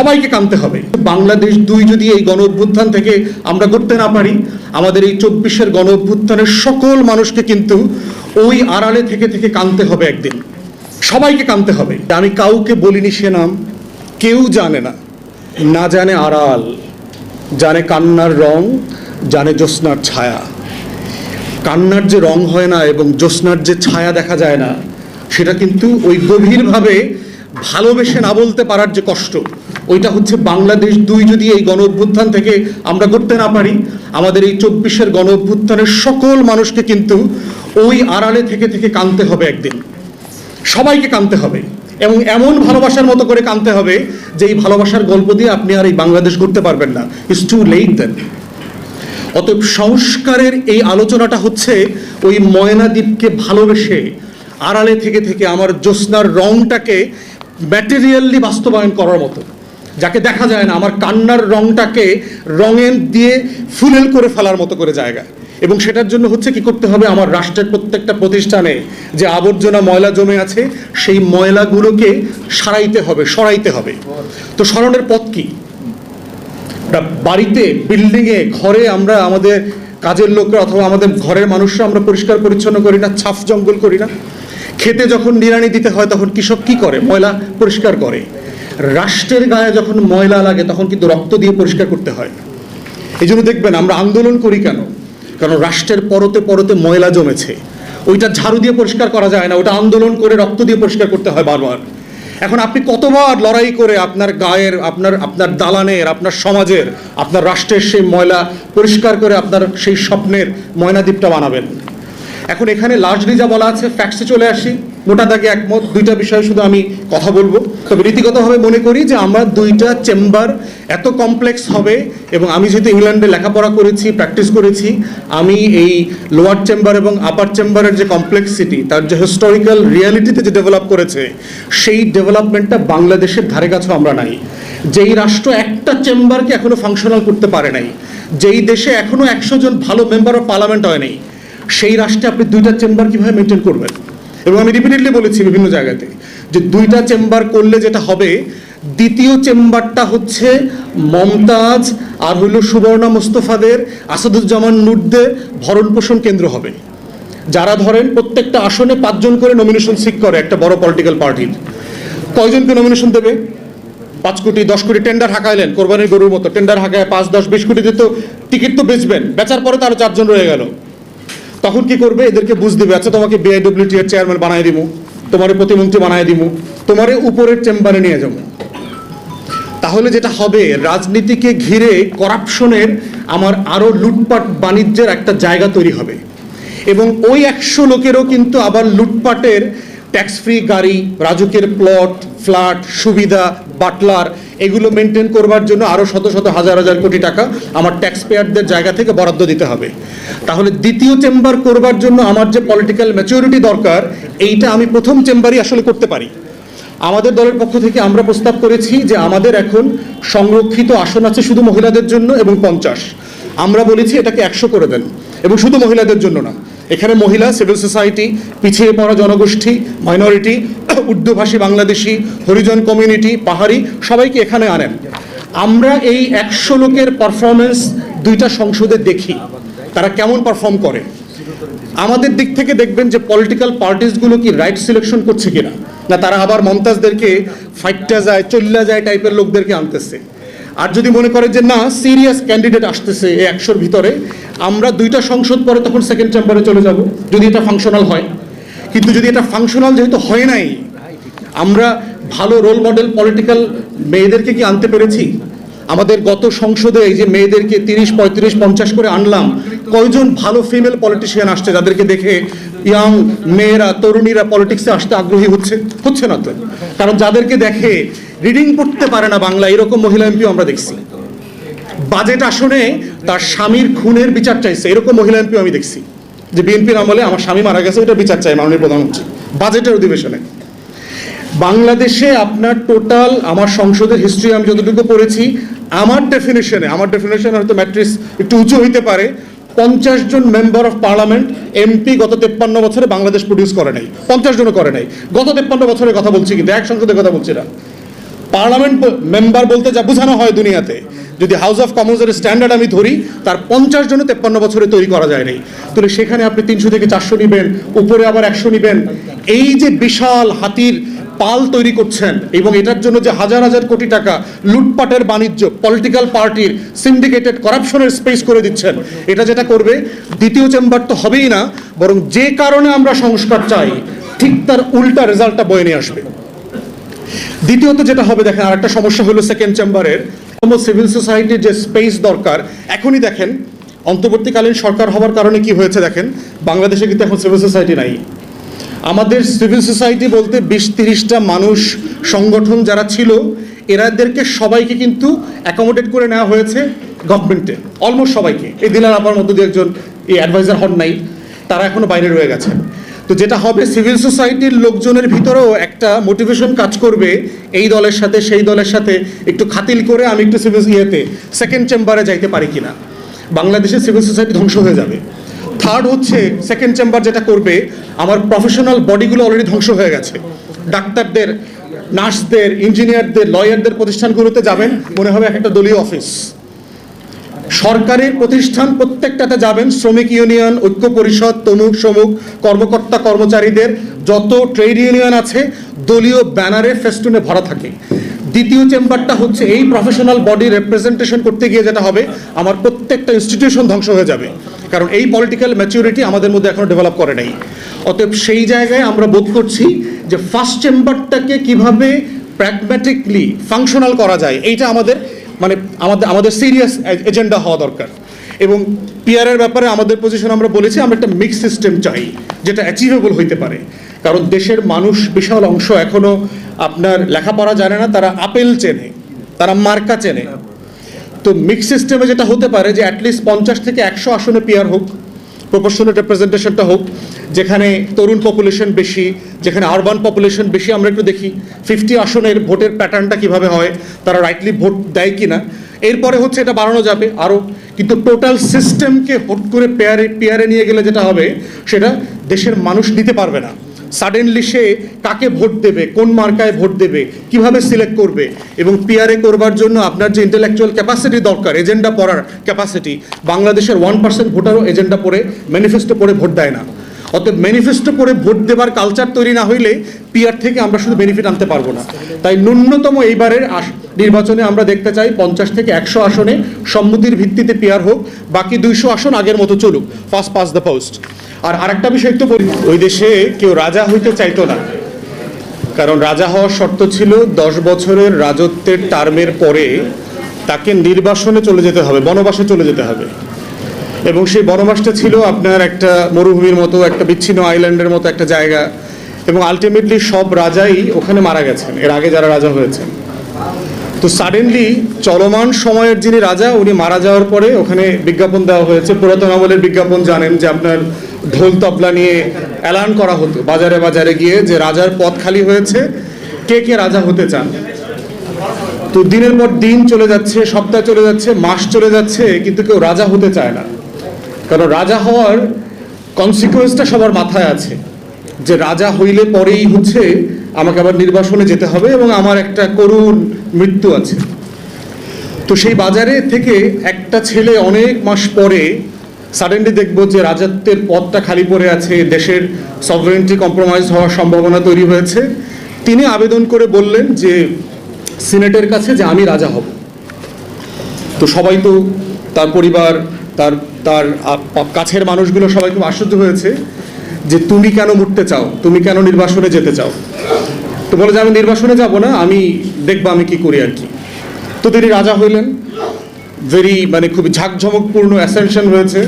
সবাইকে কানতে হবে। বাংলাদেশ দুই যদি এই গণ অভ্যুত্থান থেকে আমরা করতে না পারি, আমাদের এই চব্বিশের গণ অভ্যুত্থানের সকল মানুষকে কিন্তু ওই আড়ালে থেকে থেকে কানতে হবে একদিন। সবাইকে কানতে হবে। আমি কাউকে বলিনি সে নাম, কেউ জানে না। না জানে আড়াল, জানে কান্নার রং, জানে জ্যোৎস্নার ছায়া। কান্নার যে রং হয় না এবং জ্যোৎস্নার যে ছায়া দেখা যায় না, সেটা কিন্তু ওই গভীরভাবে ভালোবেসে না বলতে পারার যে কষ্ট ওইটা হচ্ছে বাংলাদেশ দুই যদি এই গণ অভ্যুত্থান থেকে আমরা করতে না পারি, আমাদের এই চব্বিশের গণ অভ্যুত্থানের সকল মানুষকে কিন্তু ওই আড়ালে থেকে থেকে কানতে হবে একদিন। সবাইকে কানতে হবে এবং এমন ভালোবাসার মতো করে কানতে হবে যে এই ভালোবাসার গল্প দিয়ে আপনি আর এই বাংলাদেশ করতে পারবেন না। ইটস টু লেট দেন অতএব সংস্কারের এই আলোচনাটা হচ্ছে ওই ময়নাদ্বীপকে ভালোবেসে আড়ালে থেকে থেকে আমার জ্যোৎস্নার রংটাকে ম্যাটেরিয়ালি বাস্তবায়ন করার মতো। যাকে দেখা যায় না, আমার কান্নার রংটাকে রঙের দিয়ে ফুলেল করে ফেলার মতো করে জায়গা। এবং সেটার জন্য হচ্ছে কি করতে হবে, আমার রাষ্ট্রের প্রত্যেকটা প্রতিষ্ঠানে যে আবর্জনা ময়লা জমে আছে, সেই ময়লাগুলোকে সারাইতে হবে, সরাইতে হবে। তো সরানোর পথ কি? বাড়িতে, বিল্ডিংয়ে, ঘরে আমরা আমাদের কাজের লোকরা অথবা আমাদের ঘরের মানুষরা আমরা পরিষ্কার পরিচ্ছন্ন করি না, ছাফ জঙ্গল করি না। খেতে যখন নিড়ানি দিতে হয়, তখন কৃষক কি করে? ময়লা পরিষ্কার করে। রাষ্ট্রের গায়ে যখন ময়লা লাগে, তখন কিন্তু রক্ত দিয়ে পরিষ্কার করতে হয়। এই জন্য দেখবেন, আমরা আন্দোলন করি কেন? কারণ রাষ্ট্রের পরতে পরতে ময়লা জমেছে। ওইটা ঝাড়ু দিয়ে পরিষ্কার করা যায় না, ওটা আন্দোলন করে রক্ত দিয়ে পরিষ্কার করতে হয় বারবার। এখন আপনি কতবার লড়াই করে আপনার গায়ের, আপনার আপনার দালানের, আপনার সমাজের, আপনার রাষ্ট্রের সেই ময়লা পরিষ্কার করে আপনার সেই স্বপ্নের ময়নাদ্বীপটা বানাবেন। এখন এখানে লার্জলি যা বলা আছে ফ্যাক্টসে চলে আসি। মোটা দাগে একমত, দুইটা বিষয়ে শুধু আমি কথা বলব। তবে রীতিগতভাবে মনে করি যে আমার দুইটা চেম্বার এত কমপ্লেক্স হবে এবং আমি যেহেতু ইংল্যান্ডে লেখাপড়া করেছি প্র্যাকটিস করেছি, আমি এই লোয়ার চেম্বার এবং আপার চেম্বারের যে কমপ্লেক্সিটি তার যে হিস্টোরিক্যাল রিয়ালিটিতে যে ডেভেলপ করেছে, সেই ডেভেলপমেন্টটা বাংলাদেশের ধারে কাছেও আমরা নাই। যেই রাষ্ট্র একটা চেম্বারকে এখনও ফাংশনাল করতে পারে নাই, যেই দেশে এখনও একশো জন ভালো মেম্বার অফ পার্লামেন্ট হয় নাই, সেই রাষ্ট্রে আপনি দুইটা চেম্বার কীভাবে মেনটেন করবেন? এবং আমি রিপিটেডলি বলেছি বিভিন্ন জায়গাতে যে দুইটা চেম্বার করলে যেটা হবে, দ্বিতীয় চেম্বারটা হচ্ছে মমতাজ আর হইল সুবর্ণা মোস্তফাদের, আসাদুজ্জামান নুরদের ভরণ পোষণ কেন্দ্র হবে। যারা ধরেন প্রত্যেকটা আসনে পাঁচজন করে নমিনেশন সিক করে একটা বড় পলিটিক্যাল পার্টির কয়জনকে নমিনেশন দেবে? পাঁচ কোটি, দশ কোটি টেন্ডার হাঁকাইলেন, কোরবানির গরুর মতো। টেন্ডার হাঁকায় পাঁচ, দশ, বিশ কোটি দিতে টিকিট তো বেচবেন। বেচার পরে তারও চারজন রয়ে গেল। তখন কি করবে? এদেরকে বুঝ দিবে আচ্ছা তোমাকে বিআইডব্লিউটি এর চেয়ারম্যান বানায় দিব, তোমারে প্রতিমন্ত্রী বানায় দিব, তোমারে উপরের চেম্বারে নিয়ে যাব। তাহলে যেটা হবে, রাজনীতিকে ঘিরে করাপশনের আমার আরও লুটপাট বাণিজ্যের একটা জায়গা তৈরি হবে। এবং ওই একশো লোকেরও কিন্তু আবার লুটপাটের ট্যাক্স ফ্রি গাড়ি, রাজুকের প্লট ফ্ল্যাট সুবিধা বাটলার এগুলো মেনটেন করবার জন্য আরও শত শত হাজার হাজার কোটি টাকা আমার ট্যাক্স পেয়ারদের জায়গা থেকে বরাদ্দ দিতে হবে। তাহলে দ্বিতীয় চেম্বার করবার জন্য আমার যে পলিটিক্যাল ম্যাচিউরিটি দরকার, এইটা আমি প্রথম চেম্বারই আসলে করতে পারি। আমাদের দলের পক্ষ থেকে আমরা প্রস্তাব করেছি যে আমাদের এখন সংরক্ষিত আসন আছে শুধু মহিলাদের জন্য এবং পঞ্চাশ। আমরা বলেছি এটাকে একশো করে দেন। এবং শুধু মহিলাদের জন্য না, এখানে মহিলা সিভিল সোসাইটি পিছিয়ে পড়া জনগোষ্ঠী মাইনরিটি উর্দুভাষী বাংলাদেশি, হরিজন কমিউনিটি পাহাড়ি, সবাইকে এখানে আনেন। আমরা এই একশো লোকের পারফরমেন্স দুইটা সংসদে দেখি, তারা কেমন পারফর্ম করে। আমাদের দিক থেকে দেখবেন যে পলিটিক্যাল পার্টিসগুলো কি রাইট সিলেকশন করছে কিনা, না তারা আবার মমতাজদেরকে ফাইটটা যায় চল্লা যায় টাইপের লোকদেরকে আনতেছে। আর যদি মনে করে যে না সিরিয়াস ক্যান্ডিডেট আসতেছে এই একশোর ভিতরে, আমরা দুইটা সংসদ পরে তখন সেকেন্ড চেম্বারে চলে যাব, যদি এটা ফাংশনাল হয়। কিন্তু যদি এটা ফাংশনাল যেহেতু হয় নাই, আমরা ভালো রোল মডেল পলিটিক্যাল মেয়েদেরকে কি আনতে পেরেছি? আমাদের গত সংসদে এই যে মেয়েদেরকে তিরিশ, পঁয়ত্রিশ, পঞ্চাশ করে আনলাম, কয়জন ভালো ফিমেল পলিটিশিয়ান আসছে যাদেরকে দেখে ইয়াং মেয়েরা, তরুণীরা পলিটিক্সে আসতে আগ্রহী হচ্ছে? হচ্ছে না তো। কারণ যাদেরকে দেখে রিডিং পড়তে পারে না বাংলা, এরকম মহিলা এমপিও আমরা দেখছি। বাজেট আসনে তার স্বামীর খুনের বিচার চাইছে, এরকম মহিলা এমপিও আমি দেখছি। যে বিএনপির আমলে আমার স্বামী মারা গেছে ওটা বিচার চাই মাননীয় প্রধানমন্ত্রী, বাজেটের অধিবেশনে। বাংলাদেশে আপনার টোটাল আমার সংসদের হিস্ট্রি আমি যতটুকু পড়েছি, আমার ডেফিনেশনে আমার ডেফিনেশন হয়তো ম্যাট্রিক্স একটু উঁচু হইতে পারে, পঞ্চাশ জন মেম্বার অফ পার্লামেন্ট এমপি গত তেপ্পান্ন বছরে বাংলাদেশ প্রডিউস করে নাই, পঞ্চাশ জনও করে নাই। গত তেপ্পান্ন বছরের কথা বলছি কিন্তু, এক সংসদের কথা বলছি না। পার্লামেন্ট মেম্বার বলতে যা বোঝানো হয় দুনিয়াতে, যদি হাউস অফ কমন্সের স্ট্যান্ডার্ড আমি ধরি, তার পঞ্চাশ জনে তেপ্পান্ন বছরে তৈরি করা যায় নাই। তাহলে সেখানে আপনি তিনশো থেকে চারশো নিবেন, উপরে আবার একশো নিবেন। এই যে বিশাল হাতির পাল তৈরি করছেন এবং এটার জন্য যে হাজার হাজার কোটি টাকা লুটপাটের বাণিজ্য পলিটিক্যাল পার্টির সিন্ডিকেটেড করাপশনের স্পেস করে দিচ্ছেন, এটা যেটা করবে, দ্বিতীয় চেম্বার তো হবেই না, বরং যে কারণে আমরা সংস্কার চাই, ঠিক তার উল্টা রেজাল্টটা বয়ে নিয়ে আসবে। দ্বিতীয়ত যেটা হবে, দেখেন, আরেকটা সমস্যা হলো সেকেন্ড চেম্বারের সিভিল সোসাইটির যে স্পেস দরকার, এখনই দেখেন, অন্তর্বর্তীকালীন সরকার হওয়ার কারণে কি হয়েছে, দেখেন, বাংলাদেশে কিন্তু এখন সিভিল সোসাইটি নাই। আমাদের সিভিল সোসাইটি বলতে বিশ তিরিশটা মানুষ, সংগঠন যারা ছিল, এরাদেরকে সবাইকে কিন্তু অ্যাকোমোডেট করে নেওয়া হয়েছে গভর্নমেন্টে অলমোস্ট সবাইকে। এই দিলার আবার মধ্যে দিয়ে একজন, এই অ্যাডভাইজার হন নাই, তারা এখনও বাইরে রয়ে গেছে তো যেটা হবে সিভিল সোসাইটির লোকজনের ভিতরেও একটা মোটিভেশন কাজ করবে, এই দলের সাথে, সেই দলের সাথে। একটু খাতিল করে আমি একটু সিভিল ইয়েতে সেকেন্ড চেম্বারে যাইতে পারি কিনা। বাংলাদেশে সিভিল সোসাইটি ধ্বংস হয়ে যাবে। থার্ড হচ্ছে সেকেন্ড চেম্বার যেটা করবে, আমার প্রফেশনাল বডিগুলো অলরেডি ধ্বংস হয়ে গেছে। ডাক্তারদের, নার্সদের ইঞ্জিনিয়ারদের লয়ারদের প্রতিষ্ঠানগুলোতে যাবেন, মনে হবে একটা দলীয় অফিস সরকারের প্রতিষ্ঠান প্রত্যেকটাতে যাবেন। শ্রমিক ইউনিয়ন, ঐক্য পরিষদ তমুক সমুক কর্মকর্তা কর্মচারীদের যত ট্রেড ইউনিয়ন আছে, দলীয় ব্যানারে ফেস্টুনে ভরা থাকে। দ্বিতীয় চেম্বারটা হচ্ছে এই প্রফেশনাল বডি রিপ্রেজেন্টেশন করতে গিয়ে যেটা হবে, আমার প্রত্যেকটা ইনস্টিটিউশন ধ্বংস হয়ে যাবে। কারণ এই পলিটিক্যাল ম্যাচিউরিটি আমাদের মধ্যে এখনও ডেভেলপ করে নাই। অতএব সেই জায়গায় আমরা বোধ করছি যে ফার্স্ট চেম্বারটাকে কীভাবে প্র্যাগম্যাটিকলি ফাংশনাল করা যায়, এইটা আমাদের মানে আমাদের আমাদের সিরিয়াস এজেন্ডা হওয়া দরকার। এবং পিয়ারের ব্যাপারে আমাদের পজিশন আমরা বলেছি, আমরা একটা মিক্স সিস্টেম চাই, যেটা অ্যাচিভেবল হইতে পারে। কারণ দেশের মানুষ বিশাল অংশ এখনও আপনার লেখাপড়া জানে না, তারা আপেল চেনে, তারা মার্কা চেনে। তো মিক্স সিস্টেমে যেটা হতে পারে যে অ্যাটলিস্ট পঞ্চাশ থেকে একশো আসনে পিয়ার হোক প্রপোর্শনাল রিপ্রেজেন্টেশনটা হোক, যেখানে তরুণ পপুলেশন বেশি, যেখানে আরবান পপুলেশন বেশি, আমরা একটু দেখি ফিফটি আসনের ভোটের প্যাটার্নটা কীভাবে হয়, তারা রাইটলি ভোট দেয় কি না এরপরে হচ্ছে এটা বাড়ানো যাবে আরও কিন্তু টোটাল সিস্টেমকে হট করে পেয়ারে পেয়ারে নিয়ে গেলে যেটা হবে, সেটা দেশের মানুষ নিতে পারবে না। সাডেনলি সে কাকে ভোট দেবে, কোন মার্কায় ভোট দেবে, কীভাবে সিলেক্ট করবে এবং পিআরএ করবার জন্য আপনার যে ইন্টেলেকচুয়াল ক্যাপাসিটি দরকার এজেন্ডা পড়ার ক্যাপাসিটি বাংলাদেশের ওয়ান পার্সেন্ট ভোটারও এজেন্ডা পড়ে ম্যানিফেস্টো পড়ে, ভোট দেয় না। অতএব ম্যানিফেস্টো করে ভোট দেবার কালচার তৈরি না হইলে পিয়ার থেকে আমরা শুধু বেনিফিট আনতে পারব না। তাই ন্যূনতম এইবারের নির্বাচনে আমরা দেখতে চাই পঞ্চাশ থেকে একশো আসনে সম্মতির ভিত্তিতে পিয়ার হোক, বাকি দুইশো আসন আগের মতো চলুক। ফার্স্ট পাস দ্য পোস্ট আর আরেকটা বিষয় একটু বলি, ওই দেশে কেউ রাজা হইতে চাইতো না। কারণ রাজা হওয়ার শর্ত ছিল দশ বছরের রাজত্বের টার্মের পরে তাকে নির্বাসনে চলে যেতে হবে, বনবাসে চলে যেতে হবে। এবং সেই বনবাসটা ছিল আপনার একটা মরুভূমির মতো, একটা বিচ্ছিন্ন আইল্যান্ডের মতো একটা জায়গা। এবং আলটিমেটলি সব রাজাই ওখানে মারা গেছেন, এর আগে যারা রাজা হয়েছেন। তো সাডেনলি চলমান সময়ের যিনি রাজা, উনি মারা যাওয়ার পরে ওখানে বিজ্ঞাপন দেওয়া হয়েছে। পুরাতন আমলের বিজ্ঞাপন জানেন যে আপনার ঢোল তবলা নিয়ে অ্যালান করা হতো, বাজারে বাজারে গিয়ে যে রাজার পদ খালি হয়েছে, কে কে রাজা হতে চান। তো দিনের পর দিন চলে যাচ্ছে, সপ্তাহ চলে যাচ্ছে, মাস চলে যাচ্ছে, কিন্তু কেউ রাজা হতে চায় না। কারণ রাজা হওয়ার কনসিকুয়েন্সটা সবার মাথায় আছে। যে রাজা হইলে পরেই হচ্ছে আমাকে আবার নির্বাসনে যেতে হবে এবং আমার একটা করুণ মৃত্যু আছে। তো সেই বাজারে থেকে একটা ছেলে অনেক মাস পরে সাডেনলি দেখব যে রাজত্বের পদটা খালি পড়ে আছে, দেশের সভারেন্টি কম্প্রোমাইজ হওয়ার সম্ভাবনা তৈরি হয়েছে। তিনি আবেদন করে বললেন যে, সিনেটের কাছে যে আমি রাজা হব। তো সবাই তো তার পরিবার, তার তার কাছের মানুষগুলো সবাই খুব আশ্চর্য হয়েছে যে তুমি কেন মরতে চাও? তুমি কেন নির্বাসনে যেতে চাও? তো বলে যে আমি নির্বাসনে যাব না, আমি দেখব আমি কি করি আর কি। তো তিনি রাজা হইলেন। ভেরি মানে খুব ঝাঁকঝমকপূর্ণ অ্যাসেনশন হয়েছে।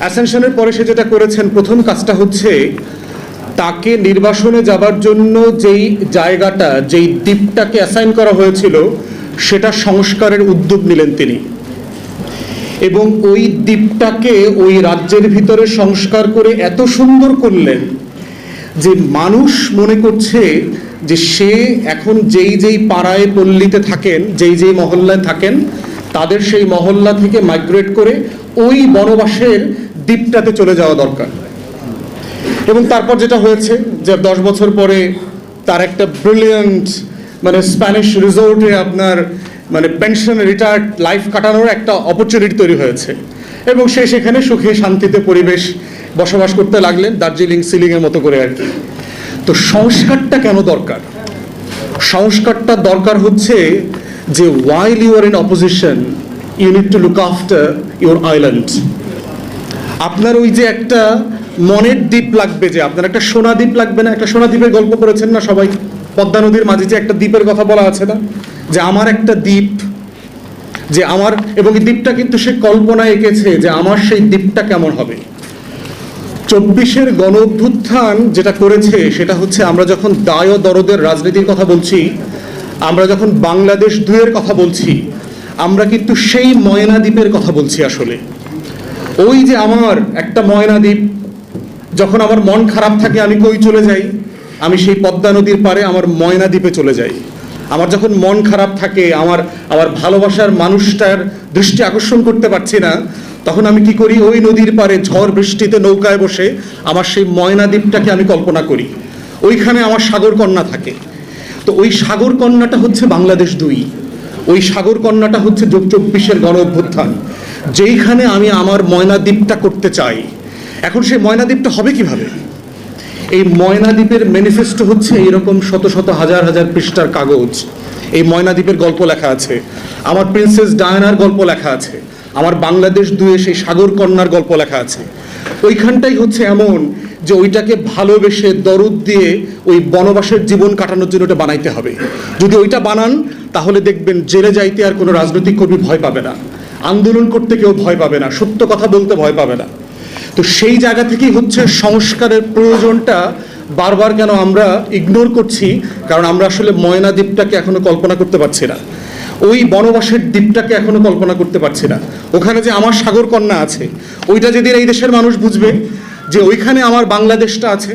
অ্যাসেনশনের পরে সে যেটা করেছেন, প্রথম কাজটা হচ্ছে তাকে নির্বাসনে যাবার জন্য যেই জায়গাটা, যেই দ্বীপটাকে অ্যাসাইন করা হয়েছিল, সেটা সংস্কারের উদ্যোগ নিলেন তিনি। এবং ওই দ্বীপটাকে ওই রাজ্যের ভিতরে সংস্কার করে এত সুন্দর করলেন যে মানুষ মনে করছে যে সে এখন যেই যেই পাড়ায় পল্লীতে থাকেন, যেই যেই মহল্লায় থাকেন, তাদের সেই মহল্লা থেকে মাইগ্রেট করে ওই বনবাসের দ্বীপটাতে চলে যাওয়া দরকার। এবং তারপর যেটা হয়েছে যে দশ বছর পরে তার একটা ব্রিলিয়ান্ট মানে স্প্যানিশ রিসোর্টে আপনার মানে পেনশন রিটায়ার্ড লাইফ কাটানোর একটা অপরচুনিটি তৈরি হয়েছে। এবং সে সেখানে সুখে, শান্তিতে পরিবেশ বসবাস করতে লাগলেন দার্জিলিং সিলিংয়ের মতো করে আর কি। তো সংস্কারটা কেন দরকার? সংস্কারটা দরকার হচ্ছে যে while you are in opposition you need to look after your island আপনার ওই যে একটা মনের দ্বীপ লাগবে যে, আপনার একটা সোনা দ্বীপ লাগবে না, একটা সোনা দ্বীপের গল্প করেছেন না সবাই? পদ্মা নদীর মাঝে যে একটা দ্বীপের কথা বলা আছে না? যে আমার একটা দ্বীপ, যে আমার, এবং এই দ্বীপটা কিন্তু সে কল্পনা এঁকেছে যে আমার সেই দ্বীপটা কেমন হবে। চব্বিশের গণ অভ্যুত্থান যেটা করেছে, সেটা হচ্ছে আমরা যখন দায় দরদের রাজনীতির কথা বলছি, আমরা যখন বাংলাদেশ দুয়ের কথা বলছি, আমরা কিন্তু সেই ময়না দ্বীপের কথা বলছি আসলে। ওই যে আমার একটা ময়না দ্বীপ, যখন আমার মন খারাপ থাকে আমি কই চলে যাই, আমি সেই পদ্মা নদীর পারে আমার ময়না দ্বীপে চলে যাই। আমার যখন মন খারাপ থাকে, আমার আমার ভালোবাসার মানুষটার দৃষ্টি আকর্ষণ করতে পারছি না, তখন আমি কি করি? ওই নদীর পারে ঝড় বৃষ্টিতে নৌকায় বসে আমার সেই ময়না দ্বীপটাকে আমি কল্পনা করি। ওইখানে আমার সাগর কন্যা থাকে। তো ওই সাগর কন্যাটা হচ্ছে বাংলাদেশ দুই। ওই সাগর কন্যাটা হচ্ছে চব্বিশের গণ অভ্যুত্থান। যেইখানে আমি আমার ময়না দ্বীপটা করতে চাই। এখন সেই ময়না দ্বীপটা হবে কীভাবে? এই ময়নাদ্বীপের ম্যানিফেস্টো হচ্ছে এরকম শত শত হাজার হাজার পৃষ্ঠার কাগজ। এই ময়নাদ্বীপের গল্প লেখা আছে। আমার প্রিন্সেস ডায়নার গল্প লেখা আছে। আমার বাংলাদেশ দুয়ে সেই সাগর কন্যার গল্প লেখা আছে। ওইখানটাই হচ্ছে এমন যে ওইটাকে ভালোবেসে দরদ দিয়ে ওই বনবাসের জীবন কাটানোর জন্য ওটা বানাইতে হবে। যদি ওইটা বানান, তাহলে দেখবেন জেলে যাইতে আর কোনো রাজনৈতিক কর্মী ভয় পাবে না। আন্দোলন করতে কেউ ভয় পাবে না। সত্য কথা বলতে ভয় পাবে না। তো সেই জায়গা থেকেই হচ্ছে সংস্কারের প্রয়োজনটা বারবার কেন আমরা ইগনোর করছি, কারণ আমরা আসলে ময়না দ্বীপটাকে এখনও কল্পনা করতে পারছি না। ওই বনবাসের দ্বীপটাকে এখনও কল্পনা করতে পারছি না। ওখানে যে আমার সাগর কন্যা আছে, ওইটা যেদিন এই দেশের মানুষ বুঝবে যে ওইখানে আমার বাংলাদেশটা আছে